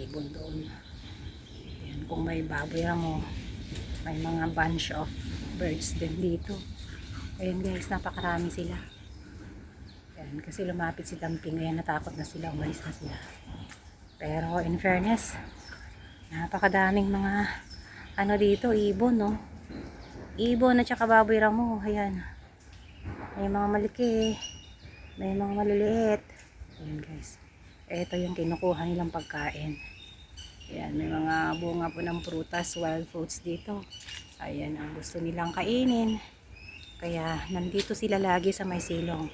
ibon doon. Ayan, kung may baboy mo, may mga bunch of birds din dito. Ayan guys, napakarami sila. Ayan, kasi lumapit si Tamping, ayan natakot na sila, umalis na sila. Pero in fairness, napakadaming mga ano dito, ibon, no? Ibon at saka baboy ramo, ayan. May mga malaki, may mga maliliit. Ayan guys. Ito yung kinukuha nilang pagkain. Ayan, may mga bunga po ng prutas, wild fruits dito. Ayan, ang gusto nilang kainin. Kaya nandito sila lagi sa may silong.